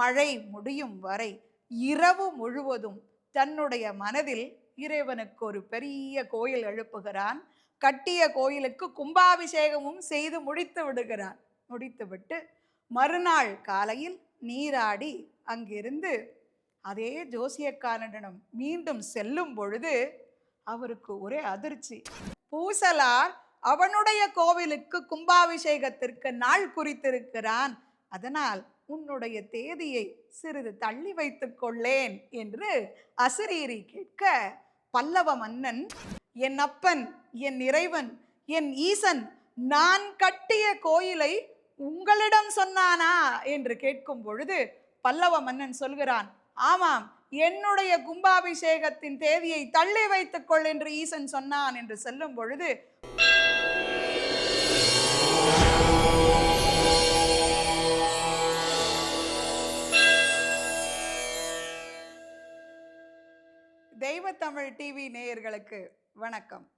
மழை முடியும் வரை இரவு முழுவதும் தன்னுடைய மனதில் இறைவனுக்கு ஒரு பெரிய கோயில் எழுப்புகிறான். கட்டிய கோயிலுக்கு கும்பாபிஷேகமும் செய்து முடித்து விடுகிறான். முடித்துவிட்டு மறுநாள் காலையில் நீராடி அங்கிருந்து அதே ஜோசியக்காரனிடம் மீண்டும் செல்லும் பொழுது அவருக்கு ஒரே அதிர்ச்சி. பூசலார் அவனுடைய கோவிலுக்கு கும்பாபிஷேகத்திற்கு நாள் குறித்திருக்கிறான். அதனால் உன்னுடைய தேதியை சிறிது தள்ளி வைத்துக் கொள்ளேன் என்று அசரீரி கேட்க பல்லவ மன்னன் என் அப்பன் என் இறைவன் என் ஈசன் நான் கட்டிய கோயிலை உங்களிடம் சொன்னானா? என்று கேட்கும் பொழுது பல்லவ மன்னன் சொல்கிறான் ஆமாம் என்னுடைய கும்பாபிஷேகத்தின் தேதியை தள்ளி வைத்துக் கொள் என்று ஈசன் சொன்னான் என்று சொல்லும் பொழுது தெய்வத்தமிழ் டிவி நேயர்களுக்கு வணக்கம்.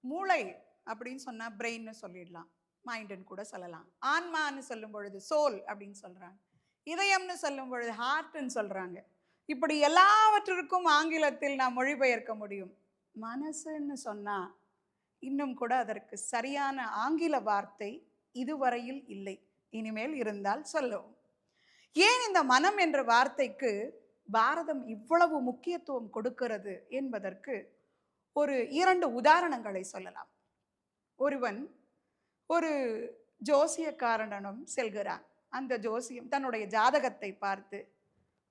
மூளை அப்படின்னு சொன்னால் பிரெயின்னு சொல்லிடலாம். மைண்டுன்னு கூட சொல்லலாம். ஆன்மான்னு சொல்லும் பொழுது சோல் அப்படின்னு சொல்கிறாங்க இதயம்னு சொல்லும் பொழுது ஹார்ட்னு சொல்கிறாங்க இப்படி எல்லாவற்றிற்கும் ஆங்கிலத்தில் நாம் மொழிபெயர்க்க முடியும். மனசுன்னு சொன்னால் இன்னும் கூட அதற்கு சரியான ஆங்கில வார்த்தை இதுவரையில் இல்லை. இனிமேல் இருந்தால் சொல்லவும். ஏன் இந்த மனம் என்ற வார்த்தைக்கு பாரதம் இவ்வளவு முக்கியத்துவம் கொடுக்கிறது என்பதற்கு ஒரு இரண்டு உதாரணங்களை சொல்லலாம். ஒருவன் ஒரு ஜோசியக்காரனும் செல்கிறான். அந்த ஜோசியம் தன்னுடைய ஜாதகத்தை பார்த்து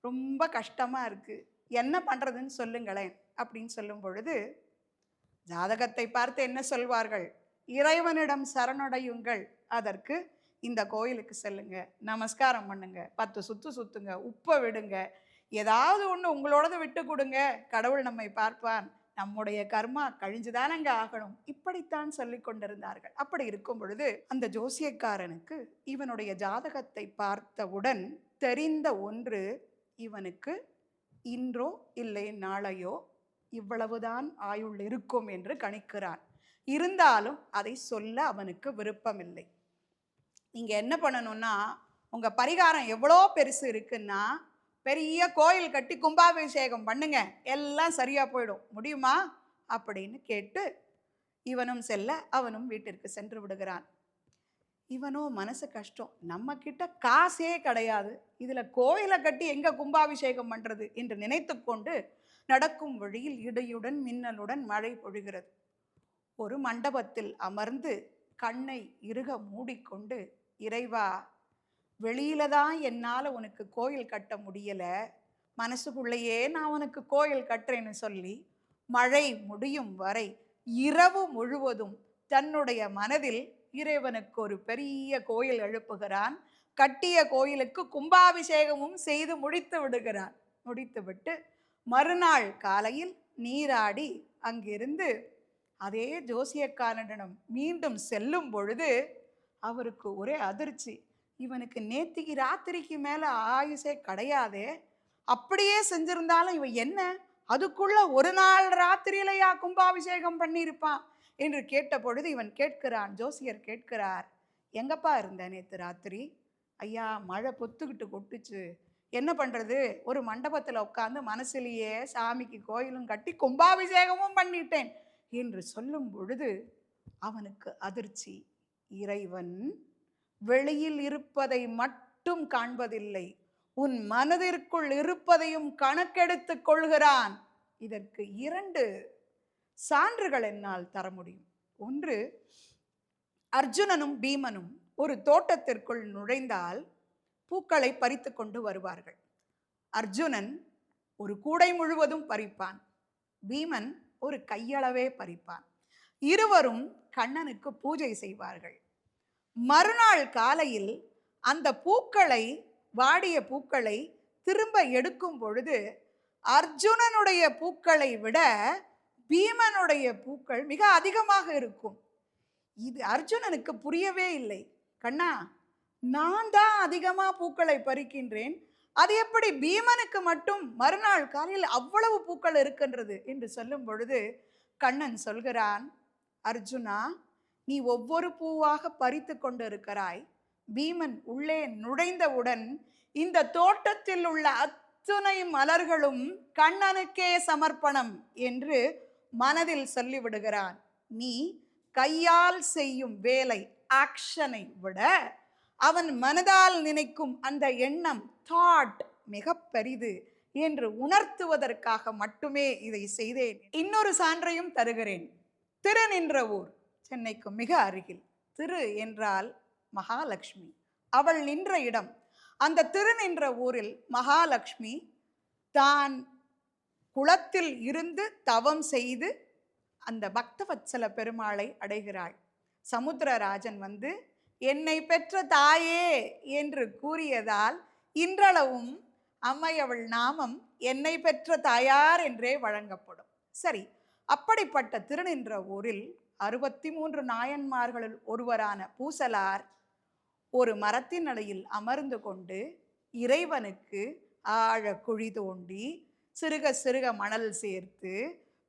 ரொம்ப கஷ்டமாக இருக்குது என்ன பண்ணுறதுன்னு சொல்லுங்களேன். அப்படின்னு சொல்லும் பொழுது ஜாதகத்தை பார்த்து என்ன சொல்வார்கள்? இறைவனிடம் சரணடையுங்கள். அதற்கு இந்த கோயிலுக்கு செல்லுங்க. நமஸ்காரம் பண்ணுங்க. பத்து சுத்து சுத்துங்க. உப்பை விடுங்க. ஏதாவது ஒன்று உங்களோடது விட்டு கொடுங்க. கடவுள் நம்மை பார்ப்பான் நம்முடைய கர்மா கழிஞ்சுதானங்க ஆகணும். இப்படித்தான் சொல்லி கொண்டிருந்தார்கள். அப்படி இருக்கும் பொழுது அந்த ஜோசியக்காரனுக்கு இவனுடைய ஜாதகத்தை பார்த்தவுடன் தெரிந்த ஒன்று இவனுக்கு இன்றோ இல்லை நாளையோ இவ்வளவுதான் ஆயுள் இருக்கும் என்று கணிக்கிறான். இருந்தாலும் அதை சொல்ல அவனுக்கு விருப்பமில்லை. நீங்கள் என்ன பண்ணணும்னா உங்கள் பரிகாரம் எவ்வளோ பெருசு இருக்குன்னா பெரிய கோயில் கட்டி கும்பாபிஷேகம் பண்ணுங்க. எல்லாம் சரியாக போயிடும். முடியுமா? அப்படின்னு கேட்டு இவனும் செல்ல அவனும் வீட்டிற்கு சென்று விடுகிறான். இவனோ மனசு கஷ்டம். நம்ம கிட்ட காசே கிடையாது. இதில் கோயிலை கட்டி எங்கே கும்பாபிஷேகம் பண்ணுறது என்று நினைத்து கொண்டு நடக்கும் வழியில் இடையுடன் மின்னலுடன் மழை பொழிகிறது. ஒரு மண்டபத்தில் அமர்ந்து கண்ணை இறுக மூடிக்கொண்டு இறைவா வெளியில தான் என்னால் உனக்கு கோயில் கட்ட முடியலை. மனசுக்குள்ளேயே நான் உனக்கு கோயில் கட்டுறேன்னு சொல்லி மழை முடியும் வரை இரவு முழுவதும் தன்னுடைய மனதில் இறைவனுக்கு ஒரு பெரிய கோயில் எழுப்புகிறான். கட்டிய கோயிலுக்கு கும்பாபிஷேகமும் செய்து முடித்து விடுகிறான். முடித்துவிட்டு மறுநாள் காலையில் நீராடி அங்கிருந்து அதே ஜோசியக்காரனிடம் மீண்டும் செல்லும் பொழுது அவருக்கு ஒரே அதிர்ச்சி. இவனுக்கு நேத்திக்கு ராத்திரிக்கு மேலே ஆயுசே கிடையாதே. அப்படியே செஞ்சிருந்தாலும் இவன் என்ன? அதுக்குள்ள ஒரு நாள் ராத்திரியிலையா கும்பாபிஷேகம் பண்ணியிருப்பான்? என்று கேட்ட பொழுது இவன் கேட்கிறான் ஜோசியர் கேட்கிறார் எங்கப்பா இருந்த நேற்று ராத்திரி? ஐயா மழை பொத்துக்கிட்டு கொட்டுச்சு. என்ன பண்ணுறது ஒரு மண்டபத்தில் உட்காந்து மனசுலேயே சாமிக்கு கோயிலும் கட்டி கும்பாபிஷேகமும் பண்ணிட்டேன். என்று சொல்லும் பொழுது அவனுக்கு அதிர்ச்சி. இறைவன் வெளியில் இருப்பதை மட்டும் காண்பதில்லை. உன் மனதிற்குள் இருப்பதையும் கணக்கெடுத்து கொள்கிறான். இதற்கு இரண்டு சான்றுகள் என்னால் தர முடியும். ஒன்று அர்ஜுனனும் பீமனும் ஒரு தோட்டத்திற்குள் நுழைந்தால் பூக்களை பறித்து கொண்டு வருவார்கள். அர்ஜுனன் ஒரு கூடை முழுவதும் பறிப்பான். பீமன் ஒரு கையளவே பறிப்பான். இருவரும் கண்ணனுக்கு பூஜை செய்வார்கள். மறுநாள் காலையில் அந்த பூக்களை வாடிய பூக்களை திரும்ப எடுக்கும் பொழுது அர்ஜுனனுடைய பூக்களை விட பீமனுடைய பூக்கள் மிக அதிகமாக இருக்கும். இது அர்ஜுனனுக்கு புரியவே இல்லை. கண்ணா நான் தான் அதிகமாக பூக்களை பறிக்கின்றேன். அது எப்படி பீமனுக்கு மட்டும் மறுநாள் காலையில் அவ்வளவு பூக்கள் இருக்கின்றது? என்று சொல்லும் பொழுது கண்ணன் சொல்கிறான் அர்ஜுனா நீ ஒவ்வொரு பூவாக பறித்து கொண்டிருக்கிறாய். பீமன் உள்ளே நுழைந்தவுடன் இந்த தோட்டத்தில் உள்ள அத்துணை மலர்களும் கண்ணனுக்கே சமர்ப்பணம் என்று மனதில் சொல்லிவிடுகிறான். நீ கையால் செய்யும் வேலை ஆக்ஷனை விட அவன் மனதால் நினைக்கும் அந்த எண்ணம் தாட் மிக பெரிது என்று உணர்த்துவதற்காக மட்டுமே இதை செய்தேன். இன்னொரு சான்றையும் தருகிறேன். திருநின்ற ஊர். சென்னைக்கு மிக அருகில். திரு என்றால் மகாலட்சுமி. அவள் நின்ற இடம். அந்த திரு நின்ற ஊரில் மகாலட்சுமி தான் குளத்தில் இருந்து தவம் செய்து அந்த பக்தவத்சல பெருமாளை அடைகிறாள். சமுத்திரராஜன் வந்து என்னை பெற்ற தாயே என்று கூறியதால் இன்றளவும் அம்மையவள் நாமம் என்னை பெற்ற தாயார் என்றே வழங்கப்படும். சரி அப்படிப்பட்ட திருநின்ற ஊரில் அறுபத்தி மூன்று நாயன்மார்களில் ஒருவரான பூசலார் ஒரு மரத்தின் நிலையில் அமர்ந்து கொண்டு இறைவனுக்கு ஆழ குழி தோண்டி சிறுக சிறுக மணல் சேர்த்து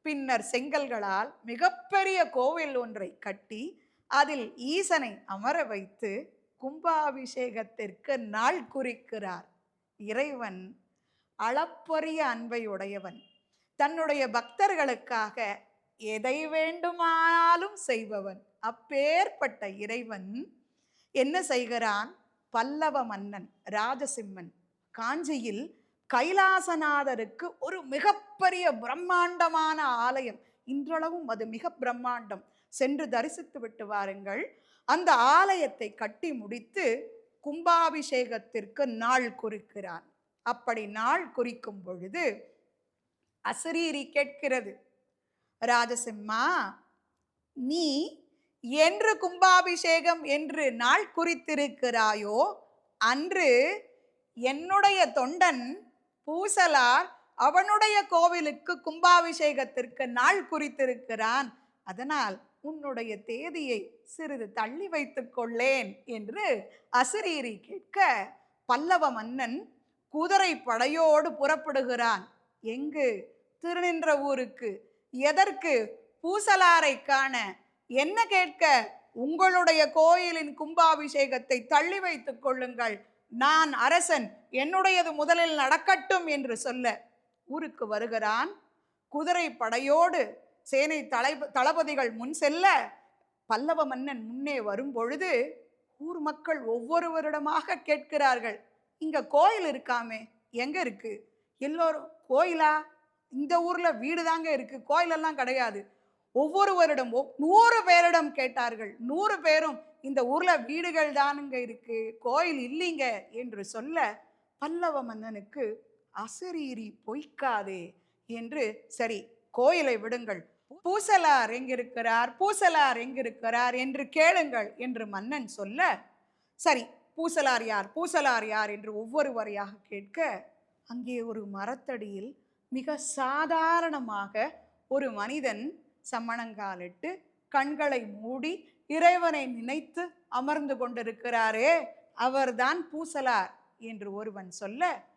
பின்னர் செங்கல்களால் மிகப்பெரிய கோவில் ஒன்றை கட்டி அதில் ஈசனை அமர வைத்து கும்பாபிஷேகத்திற்கு நாள் குறிக்கிறார். இறைவன் அளப்பரிய அன்பை உடையவன் தன்னுடைய பக்தர்களுக்காக எதை வேண்டுமானாலும் செய்பவன். அப்பேற்பட்ட இறைவன் என்ன செய்கிறான்? பல்லவ மன்னன் ராஜசிம்மன் காஞ்சியில் கைலாசநாதருக்கு ஒரு மிகப்பெரிய பிரம்மாண்டமான ஆலயம். இன்றளவும் அது மிக பிரம்மாண்டம். சென்று தரிசித்து விட்டு வாருங்கள். அந்த ஆலயத்தை கட்டி முடித்து கும்பாபிஷேகத்திற்கு நாள் குறிக்கிறான். அப்படி நாள் குறிக்கும் பொழுது அசரீரி கேட்கிறது. ராஜசிம்மா நீ என்று கும்பாபிஷேகம் என்று நாள் குறித்திருக்கிறாயோ அன்று என்னுடைய தொண்டன் பூசலார் அவனுடைய கோவிலுக்கு கும்பாபிஷேகத்திற்கு நாள் குறித்திருக்கிறான். அதனால் உன்னுடைய தேதியை சிறிது தள்ளி வைத்து கொள்ளேன் என்று அசிரீரி கேட்க பல்லவ மன்னன் குதிரை படையோடு புறப்படுகிறான். எங்கு? திருநின்ற ஊருக்கு. எதற்கு? பூசலாரை காண. என்ன கேட்க? உங்களுடைய கோயிலின் கும்பாபிஷேகத்தை தள்ளி வைத்துக் கொள்ளுங்கள். நான் அரசன் என்னுடையது முதலில் நடக்கட்டும் என்று சொல்ல. ஊருக்கு வருகிறான். குதிரை படையோடு சேனை தலை தளபதிகள் முன் செல்ல. பல்லவ மன்னன் முன்னே வரும் பொழுது ஊர் மக்கள் ஒவ்வொருவரிடமாக கேட்கிறார்கள். இங்க கோயில் இருக்காமே. எங்க இருக்கு? எல்லோரும் கோயிலா? இந்த ஊரில் வீடு தாங்க இருக்கு. கோயிலெல்லாம் கிடையாது. ஒவ்வொருவரிடம் நூறு பேரிடம் கேட்டார்கள். நூறு பேரும் இந்த ஊரில் வீடுகள் தானுங்க இருக்கு. கோயில் இல்லைங்க என்று சொல்ல பல்லவ மன்னனுக்கு அசரீரி பொய்க்காதே என்று சரி கோயிலை விடுங்கள். பூசலார் எங்கிருக்கிறார்? பூசலார் எங்கிருக்கிறார்? என்று கேளுங்கள் என்று மன்னன் சொல்ல சரி பூசலார் யார்? பூசலார் யார்? என்று ஒவ்வொருவரையாக கேட்க அங்கே ஒரு மரத்தடியில் மிக சாதாரணமாக ஒரு மனிதன் சம்மணங்காலிட்டு கண்களை மூடி இறைவனை நினைத்து அமர்ந்து கொண்டிருக்கிறாரே அவர்தான் பூசலார் என்று ஒருவன் சொல்ல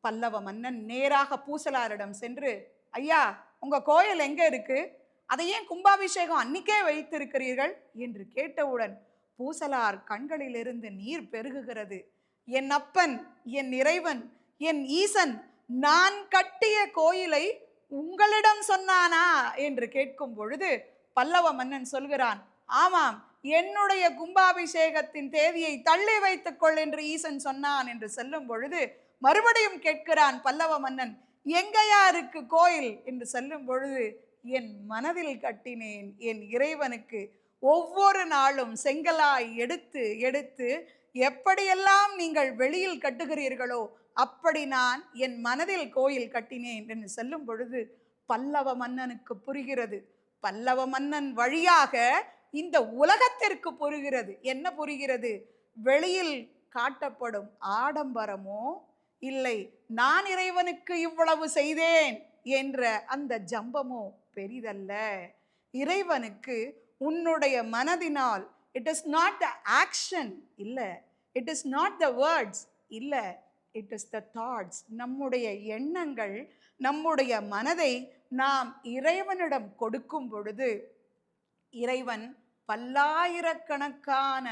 பல்லவ மன்னன் நேராக பூசலாரிடம் சென்று ஐயா உங்க கோயில் எங்க இருக்கு? அதை ஏன் கும்பாபிஷேகம் அன்னிக்கே வைத்திருக்கிறீர்கள்? என்று கேட்டவுடன் பூசலார் கண்களிலிருந்து நீர் பெருகுகிறது. என் அப்பன் என் இறைவன் என் ஈசன் நான் கட்டிய கோயிலை உங்களிடம் சொன்னானா? என்று கேட்கும் பொழுது பல்லவ மன்னன் சொல்கிறான் ஆமாம் என்னுடைய கும்பாபிஷேகத்தின் தேதியை தள்ளி வைத்துக்கொள் என்று ஈசன் சொன்னான் என்று சொல்லும் பொழுது மறுபடியும் கேட்கிறான் பல்லவ மன்னன் எங்கையாருக்கு கோயில்? என்று சொல்லும் பொழுது என் மனதில் கட்டினேன் என் இறைவனுக்கு ஒவ்வொரு நாளும் செங்கலாய் எடுத்து எடுத்து எப்படியெல்லாம் நீங்கள் வெளியில் கட்டுகிறீர்களோ அப்படி நான் என் மனதில் கோயில் கட்டினேன் என்று சொல்லும் பொழுது பல்லவ மன்னனுக்கு புரிகிறது. பல்லவ மன்னன் வழியாக இந்த உலகத்திற்கு புரிகிறது. என்ன புரிகிறது? வெளியில் காட்டப்படும் ஆடம்பரமோ இல்லை நான் இறைவனுக்கு இவ்வளவு செய்தேன் என்ற அந்த ஜம்பமோ பெரிதல்ல. இறைவனுக்கு உன்னுடைய மனதினால் it is not the action இல்லை. It is not the words இல்லை. இட் இஸ் த தாட்ஸ் நம்முடைய எண்ணங்கள் நம்முடைய மனதை நாம் இறைவனிடம் கொடுக்கும் பொழுது இறைவன் பல்லாயிரக்கணக்கான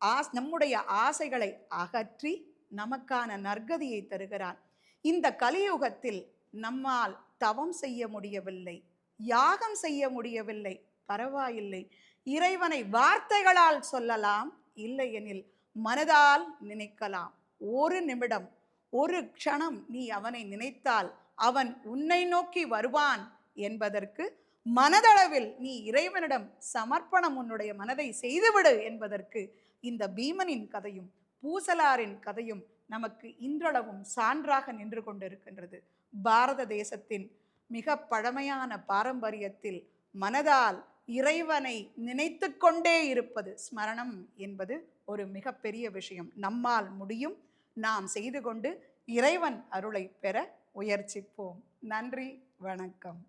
ஆஸ் நம்முடைய ஆசைகளை அகற்றி நமக்கான நற்கதியை தருகிறான். இந்த கலியுகத்தில் நம்மால் தவம் செய்ய முடியவில்லை யாகம் செய்ய முடியவில்லை பரவாயில்லை. இறைவனை வார்த்தைகளால் சொல்லலாம் இல்லையெனில் மனதால் நினைக்கலாம். ஒரு நிமிடம் ஒரு க்ஷணம் நீ அவனை நினைத்தால் அவன் உன்னை நோக்கி வருவான் என்பதற்கு மனதளவில் நீ இறைவனிடம் சமர்ப்பணம் உன்னுடைய மனதை செய்துவிடு என்பதற்கு இந்த பீமனின் கதையும் பூசலாரின் கதையும் நமக்கு இன்றளவும் சான்றாக நின்று கொண்டிருக்கின்றது. பாரத தேசத்தின் மிக பழமையான பாரம்பரியத்தில் மனதால் இறைவனை நினைத்து கொண்டே இருப்பது ஸ்மரணம் என்பது ஒரு மிகப்பெரிய விஷயம். நம்மால் முடியும். நாம் செய்து கொண்டு இறைவன் அருளை பெற முயற்சிப்போம். நன்றி வணக்கம்.